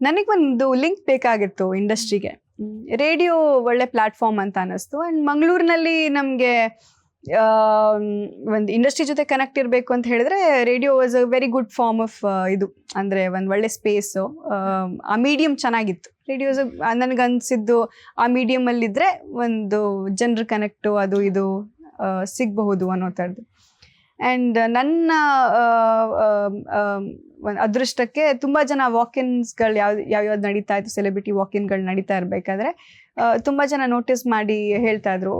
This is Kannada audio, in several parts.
ನನಗೆ ಒಂದು ಲಿಂಕ್ ಬೇಕಾಗಿತ್ತು ಇಂಡಸ್ಟ್ರಿಗೆ. ರೇಡಿಯೋ ಒಳ್ಳೆ ಪ್ಲಾಟ್ಫಾರ್ಮ್ ಅಂತ ಅನ್ನಿಸ್ತು. ಆ್ಯಂಡ್ ಮಂಗಳೂರಿನಲ್ಲಿ ನಮಗೆ ಒಂದು ಇಂಡಸ್ಟ್ರಿ ಜೊತೆ ಕನೆಕ್ಟ್ ಇರಬೇಕು ಅಂತ ಹೇಳಿದ್ರೆ radio was a very good form of ಇದು. ಅಂದರೆ ಒಂದು ಒಳ್ಳೆ ಸ್ಪೇಸು ಆ ಮೀಡಿಯಮ್ ಚೆನ್ನಾಗಿತ್ತು. ರೇಡಿಯೋಸ್ ನನಗನ್ಸಿದ್ದು ಆ ಮೀಡಿಯಮಲ್ಲಿದ್ದರೆ ಒಂದು ಜನರ ಕನೆಕ್ಟು ಅದು ಇದು ಸಿಗಬಹುದು ಅನ್ನೋ ಥರದ್ದು. ಆ್ಯಂಡ್ ನನ್ನ ಆ, ಆ, ಆ, ಒಂದ್ ಅದೃಷ್ಟಕ್ಕೆ ತುಂಬ ಜನ ವಾಕಿನ್ಸ್ಗಳು ಯಾವ ಯಾವ್ಯಾವ್ದು ನಡೀತಾ ಇತ್ತು ಸೆಲೆಬ್ರಿಟಿ ವಾಕಿನ್ಗಳು ನಡೀತಾ ಇರಬೇಕಾದ್ರೆ ತುಂಬ ಜನ ನೋಟಿಸ್ ಮಾಡಿ ಹೇಳ್ತಾ ಇದ್ರು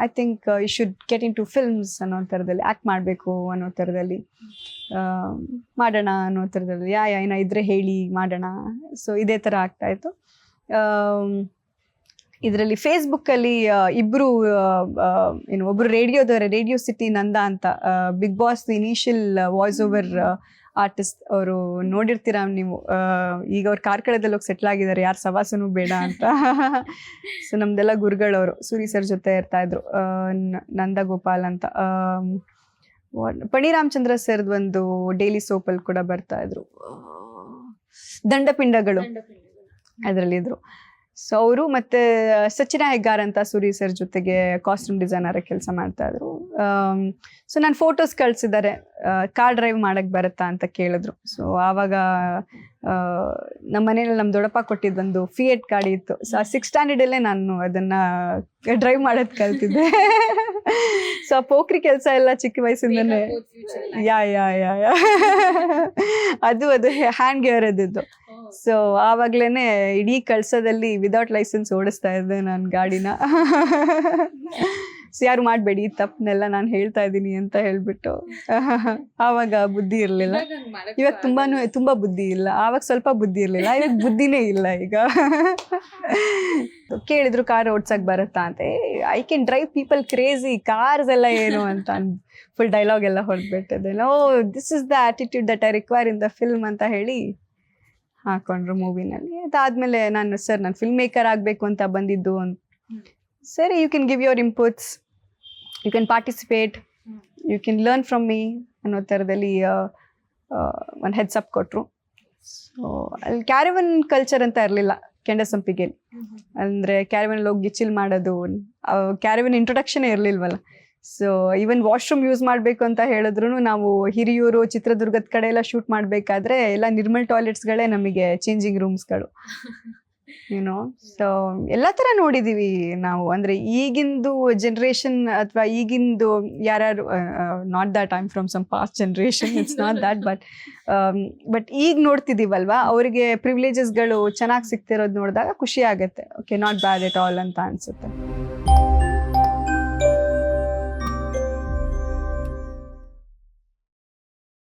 I think you should get into films ಅನ್ನೋ ಥರದಲ್ಲಿ ಆ್ಯಕ್ಟ್ ಮಾಡಬೇಕು ಅನ್ನೋ ಥರದಲ್ಲಿ ಆ, ಮಾಡೋಣ ಅನ್ನೋ ಥರದಲ್ಲಿ ಯಾ ಏನೋ ಇದ್ರೆ ಹೇಳಿ ಮಾಡೋಣ. ಸೊ ಇದೇ ಥರ ಆಗ್ತಾ ಇತ್ತು ಫೇಸ್ಬುಕ್ ಅಲ್ಲಿ ಇಬ್ರು ಏನು ಒಬ್ರು ರೇಡಿಯೋದವರ ರೇಡಿಯೋ ಸಿಟಿ ನಂದ ಅಂತ Bigg Boss initial voice over artist ಅವರು ನೋಡಿರ್ತೀರಾ ನೀವು? ಈಗ ಅವ್ರು ಕಾರ್ಕಳದಲ್ಲಿ ಹೋಗಿ ಸೆಟ್ಲ್ ಆಗಿದ್ದಾರೆ ಯಾರು ಸವಾಸನು ಬೇಡ ಅಂತ. ಸೊ ನಮ್ದೆಲ್ಲ ಗುರುಗಳವರು ಸೂರಿ ಸರ್ ಜೊತೆ ಇರ್ತಾ ಇದ್ರು ನಂದ ಗೋಪಾಲ್ ಅಂತ. ಪಣಿರಾಮಚಂದ್ರ ಸರ್ ಪಣಿ ರಾಮಚಂದ್ರ ಸರ್ದ್ ಒಂದು ಡೈಲಿ ಸೋಪಲ್ಲಿ ಕೂಡ ಬರ್ತಾ ಇದ್ರು. ದಂಡಪಿಂಡಗಳು. ಅದರಲ್ಲಿ ಇದ್ರು ಸೊ ಅವರು ಮತ್ತೆ ಸಚಿನ ಹೆಗ್ಗಾರ್ ಅಂತ ಸುರಿ ಸರ್ ಜೊತೆಗೆ ಕಾಸ್ಟ್ಯೂಮ್ ಡಿಸೈನರ್ ಕೆಲಸ ಮಾಡ್ತಾ ಇದ್ರು. ಸೊ ನಾನು ಫೋಟೋಸ್ ಕಳ್ಸಿದ್ದಾರೆ. ಕಾರ್ ಡ್ರೈವ್ ಮಾಡಕ್ ಬರುತ್ತಾ ಅಂತ ಕೇಳಿದ್ರು. ಸೊ ಆವಾಗ ನಮ್ಮ ಮನೇಲಿ ನಮ್ಮ ದೊಡ್ಡಪ್ಪ ಕೊಟ್ಟಿದ್ದೊಂದು ಫಿಯೆಟ್ ಗಾಡಿ ಇತ್ತು. ಸೊ ಆ ಸಿಕ್ಸ್ ಸ್ಟ್ಯಾಂಡರ್ಡಲ್ಲೇ ನಾನು ಅದನ್ನ ಡ್ರೈವ್ ಮಾಡೋದು ಕಲ್ತಿದ್ದೆ. ಸೊ ಆ ಪೋಖ್ರಿ ಕೆಲಸ ಎಲ್ಲ ಚಿಕ್ಕ ವಯಸ್ಸಿಂದಲೇ ಯಾ ಯಾ ಯಾ ಯಾ. ಅದು ಅದು ಹ್ಯಾಂಡ್ ಗೇರ್ ಅದಿದ್ದು. ಸೊ ಆವಾಗ್ಲೇನೆ ಇಡೀ ಕಳ್ಸದಲ್ಲಿ ವಿದೌಟ್ ಲೈಸೆನ್ಸ್ ಓಡಿಸ್ತಾ ಇದ್ದೆ ನಾನು ಗಾಡಿನ. ಸೊ ಯಾರು ಮಾಡಬೇಡಿ ತಪ್ಪನೆಲ್ಲ ನಾನು ಹೇಳ್ತಾ ಇದ್ದೀನಿ ಅಂತ ಹೇಳ್ಬಿಟ್ಟು. ಆವಾಗ ಬುದ್ಧಿ ಇರಲಿಲ್ಲ. ಇವಾಗ ತುಂಬಾನು ತುಂಬಾ ಬುದ್ಧಿ ಇಲ್ಲ. ಆವಾಗ ಸ್ವಲ್ಪ ಬುದ್ಧಿ ಇರಲಿಲ್ಲ. ಇವಾಗ ಬುದ್ಧಿನೇ ಇಲ್ಲ ಈಗ. ಕೇಳಿದ್ರು ಕಾರ್ ಓಡ್ಸಕ್ ಬರುತ್ತಾ ಅಂತ. I can drive people crazy cars ಎಲ್ಲ ಏನು? ಅಂತ ಫುಲ್ ಡೈಲಾಗ್ ಎಲ್ಲ ಹೊರಟ್ಬಿಟ್ಟಿದೆ no this is the attitude that I require in the film ಅಂತ ಹೇಳಿ ಹಾಕೊಂಡ್ರು ಮೂವಿನಲ್ಲಿ. ಅದಾದ್ಮೇಲೆ ನಾನು ಸರ್ ನಾನು ಫಿಲ್ಮ್ ಮೇಕರ್ ಆಗಬೇಕು ಅಂತ ಬಂದಿದ್ದು ಅಂತ. ಸರಿ you can give your inputs you can participate you can learn from me ಅನ್ನೋ ಥರದಲ್ಲಿ ಒಂದು ಹೆಡ್ಸ್ ಅಪ್ ಕೊಟ್ಟರು ಸೊ ಅಲ್ಲಿ ಕ್ಯಾರಿವನ್ ಕಲ್ಚರ್ ಅಂತ ಇರಲಿಲ್ಲ ಕೆಂಡಸಂಪಿಗೆ ಅಂದರೆ ಕ್ಯಾರಿವನ್ ಹೋಗಿ ಗಿಚಿಲ್ ಮಾಡೋದು. ಕ್ಯಾರಿವನ್ ಇಂಟ್ರೊಡಕ್ಷನ್ ಇರಲಿಲ್ವಲ್ಲ. ಸೊ ಈವನ್ ವಾಶ್ರೂಮ್ ಯೂಸ್ ಮಾಡಬೇಕು ಅಂತ ಹೇಳಿದ್ರು ನಾವು ಹಿರಿಯೂರು ಚಿತ್ರದುರ್ಗದ ಕಡೆ ಎಲ್ಲ ಶೂಟ್ ಮಾಡಬೇಕಾದ್ರೆ ಎಲ್ಲ ನಿರ್ಮಲ್ ಟಾಯ್ಲೆಟ್ಸ್ಗಳೇ ನಮಗೆ ಚೇಂಜಿಂಗ್ ರೂಮ್ಸ್ಗಳು ಏನೋ ಸೊ ಎಲ್ಲ ಥರ ನೋಡಿದೀವಿ ನಾವು. ಅಂದರೆ ಈಗಿಂದು ಜನ್ರೇಷನ್ ಅಥವಾ ಈಗಿಂದು ಯಾರ್ಯಾರು not that I'm from some past generation it's not that but but ಈಗ ನೋಡ್ತಿದ್ದೀವಲ್ವಾ ಅವರಿಗೆ ಪ್ರಿವಿಲೇಜಸ್ಗಳು ಚೆನ್ನಾಗಿ ಸಿಗ್ತಿರೋದು ನೋಡಿದಾಗ ಖುಷಿ ಆಗುತ್ತೆ. Okay not bad at all ಅಂತ ಅನ್ಸುತ್ತೆ.